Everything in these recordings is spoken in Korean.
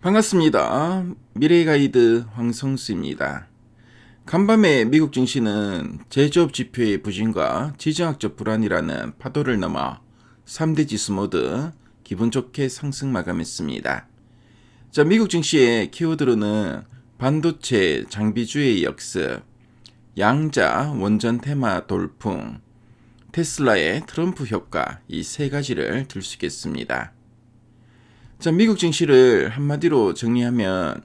반갑습니다. 미래의 가이드 황성수입니다. 간밤에 미국 증시는 제조업 지표의 부진과 지정학적 불안이라는 파도를 넘어 3대 지수 모두 기분 좋게 상승 마감했습니다. 자, 미국 증시의 키워드로는 반도체 장비주의 역습, 양자 원전 테마 돌풍, 테슬라의 트럼프 효과 이 세 가지를 들 수 있겠습니다. 자, 미국 증시를 한마디로 정리하면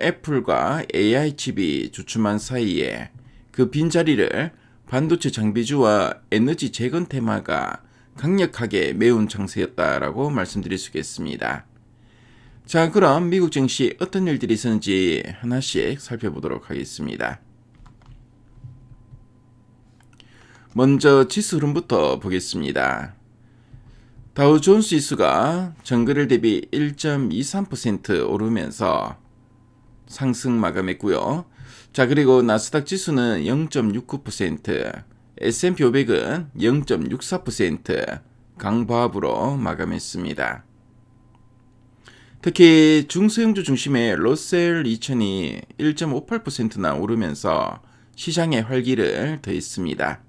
애플과 AI 칩이 주춤한 사이에 그 빈자리를 반도체 장비주와 에너지 재건 테마가 강력하게 메운 장세였다라고 말씀드릴 수 있겠습니다. 자, 그럼 미국 증시 어떤 일들이 있었는지 하나씩 살펴보도록 하겠습니다. 먼저 지수 흐름부터 보겠습니다. 다우존스 지수가 전거래 대비 1.23% 오르면서 상승 마감했고요. 자, 그리고 나스닥 지수는 0.69%, S&P 500은 0.64% 강보합으로 마감했습니다. 특히 중소형주 중심의 로셀 2000이 1.58%나 오르면서 시장의 활기를 더했습니다.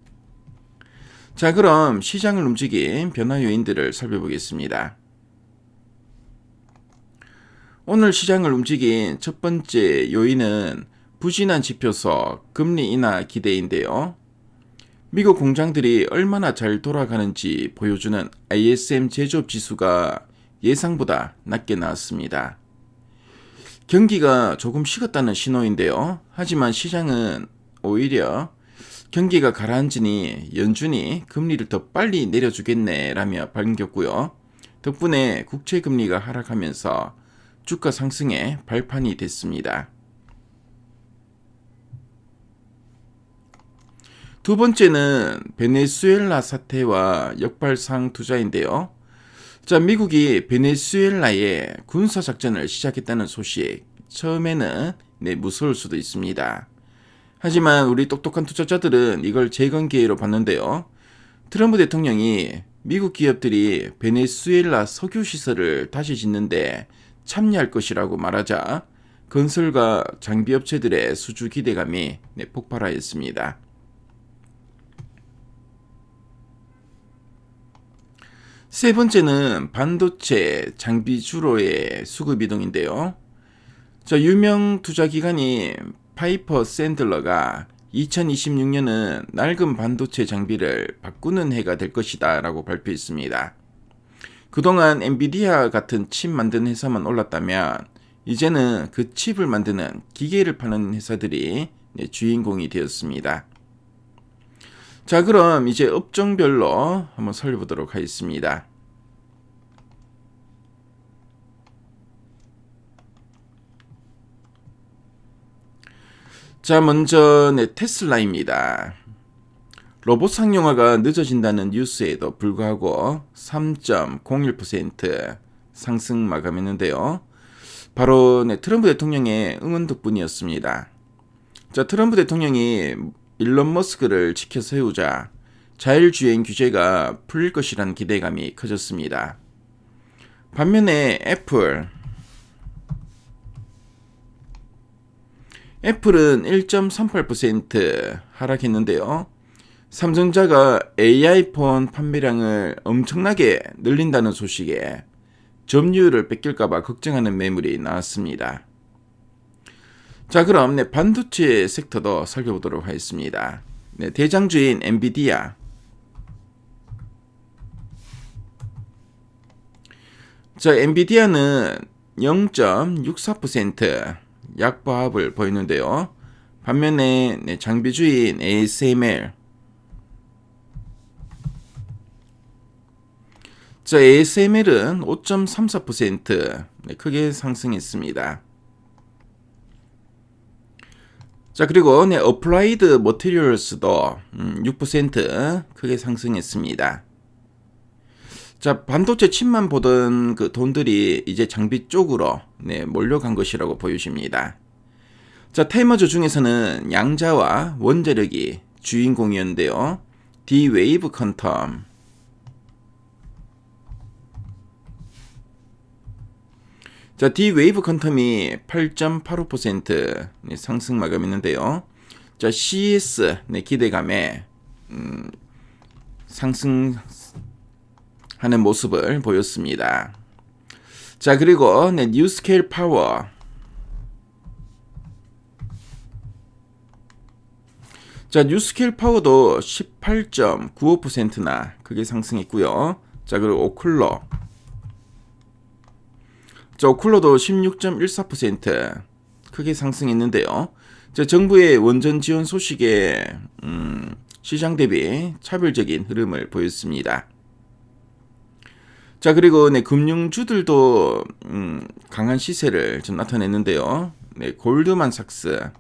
자, 그럼 시장을 움직인 변화 요인들을 살펴보겠습니다. 오늘 시장을 움직인 첫 번째 요인은 부진한 지표서 금리 인하 기대인데요. 미국 공장들이 얼마나 잘 돌아가는지 보여주는 ISM 제조업 지수가 예상보다 낮게 나왔습니다. 경기가 조금 식었다는 신호인데요. 하지만 시장은 오히려 경기가 가라앉으니 연준이 금리를 더 빨리 내려주겠네라며 반겼고요. 덕분에 국채 금리가 하락하면서 주가 상승의 발판이 됐습니다. 두 번째는 베네수엘라 사태와 역발상 투자인데요. 자, 미국이 베네수엘라에 군사 작전을 시작했다는 소식. 처음에는 네, 무서울 수도 있습니다. 하지만 우리 똑똑한 투자자들은 이걸 재건 기회로 봤는데요. 트럼프 대통령이 미국 기업들이 베네수엘라 석유 시설을 다시 짓는데 참여할 것이라고 말하자 건설과 장비 업체들의 수주 기대감이 네, 폭발하였습니다. 세 번째는 반도체 장비 주로의 수급 이동인데요. 자, 유명 투자 기관이 파이퍼 샌들러가 2026년은 낡은 반도체 장비를 바꾸는 해가 될 것이다 라고 발표했습니다. 그동안 엔비디아 같은 칩 만드는 회사만 올랐다면 이제는 그 칩을 만드는 기계를 파는 회사들이 주인공이 되었습니다. 자, 그럼 이제 업종별로 한번 살펴보도록 하겠습니다. 자, 먼저 네, 테슬라입니다. 로봇 상용화가 늦어진다는 뉴스에도 불구하고 3.01% 상승 마감했는데요. 바로 네, 트럼프 대통령의 응원 덕분이었습니다. 자, 트럼프 대통령이 일론 머스크를 지켜 세우자 자율주행 규제가 풀릴 것이라는 기대감이 커졌습니다. 반면에 애플, 애플은 1.38% 하락했는데요. 삼성자가 AI폰 판매량을 엄청나게 늘린다는 소식에 점유율을 뺏길까봐 걱정하는 매물이 나왔습니다. 자, 그럼 네, 반도체 섹터도 살펴보도록 하겠습니다. 네, 대장주인 엔비디아. 자, 엔비디아는 0.64% 약보합을 보이는데요. 반면에 네, 장비주인 ASML 자, ASML은 5.34% 네, 크게 상승했습니다. 자, 그리고 네, 어플라이드 머티리얼스도 음, 6% 크게 상승했습니다. 자, 반도체 칩만 보던 그 돈들이 이제 장비 쪽으로 네, 몰려간 것이라고 보여집니다. 자, 테이머즈 중에서는 양자와 원자력이 주인공이었는데요. D-Wave 컨텀, 자, D 웨이브 컨텀이 8.85% 네, 상승 마감했는데요. 자, CS 네, 기대감에 음, 상승 하는 모습을 보였습니다. 자, 그리고 네, 뉴 스케일 파워 자, 뉴스케일 파워도 18.95%나 크게 상승했고요. 자, 그리고 오클러 저 쿨러도 16.14% 크게 상승했는데요. 저 정부의 원전 지원 소식에 음, 시장 대비 차별적인 흐름을 보였습니다. 자 그리고 네 금융주들도 음, 강한 시세를 좀 나타냈는데요. 네 골드만삭스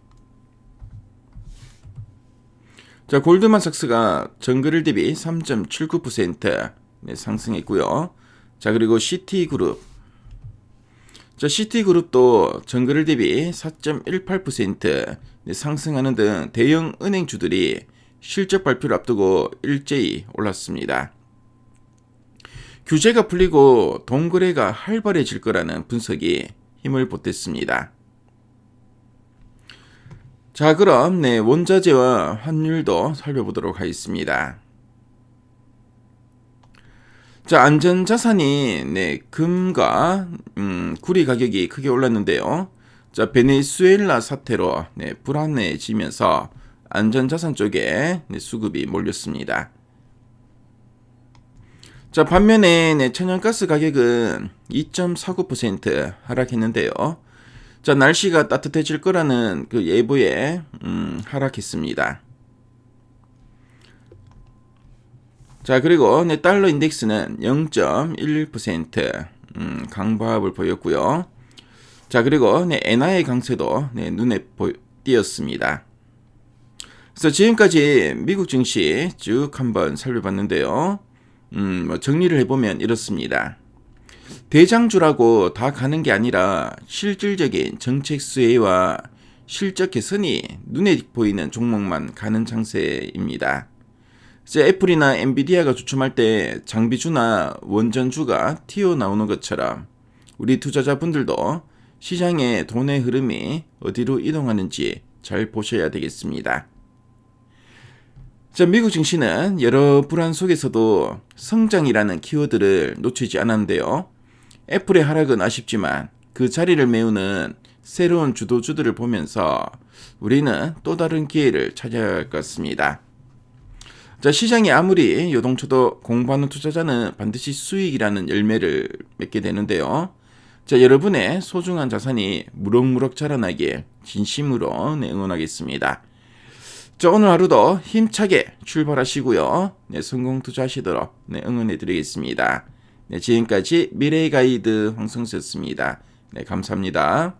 자 골드만삭스가 전거를 대비 3.79% 네, 상승했고요. 자 그리고 시티그룹 자, 시티그룹도 전거를 대비 4.18% 상승하는 등 대형 은행주들이 실적 발표를 앞두고 일제히 올랐습니다. 규제가 풀리고 동거래가 활발해질 거라는 분석이 힘을 보탰습니다. 자, 그럼 네, 원자재와 환율도 살펴보도록 하겠습니다. 자, 안전자산이 네, 금과 음, 구리 가격이 크게 올랐는데요. 자, 베네수엘라 사태로 네, 불안해지면서 안전자산 쪽에 네, 수급이 몰렸습니다. 자, 반면에 네, 천연가스 가격은 2.49% 하락했는데요. 자, 날씨가 따뜻해질 거라는 그 예보에 음, 하락했습니다. 자, 그리고 네, 달러 인덱스는 0.11% 음, 강보합을 보였고요. 자, 그리고 네, 엔화의 강세도 네, 눈에 보, 띄었습니다. 그래서 지금까지 미국 증시 쭉 한번 살펴봤는데요. 음, 뭐 정리를 해보면 이렇습니다. 대장주라고 다 가는 게 아니라 실질적인 정책 수혜와 실적 개선이 눈에 보이는 종목만 가는 장세입니다. 이제 애플이나 엔비디아가 주춤할 때 장비주나 원전주가 튀어나오는 것처럼 우리 투자자분들도 시장의 돈의 흐름이 어디로 이동하는지 잘 보셔야 되겠습니다. 자, 미국 증시는 여러 불안 속에서도 성장이라는 키워드를 놓치지 않았는데요. 애플의 하락은 아쉽지만 그 자리를 메우는 새로운 주도주들을 보면서 우리는 또 다른 기회를 찾아야 할 것 같습니다. 자, 시장이 아무리 요동쳐도 공부하는 투자자는 반드시 수익이라는 열매를 맺게 되는데요. 자, 여러분의 소중한 자산이 무럭무럭 자라나길 진심으로 네, 응원하겠습니다. 자, 오늘 하루도 힘차게 출발하시고요. 네, 성공 투자하시도록 네, 응원해 드리겠습니다. 네, 지금까지 미래의 가이드 황성수였습니다. 네, 감사합니다.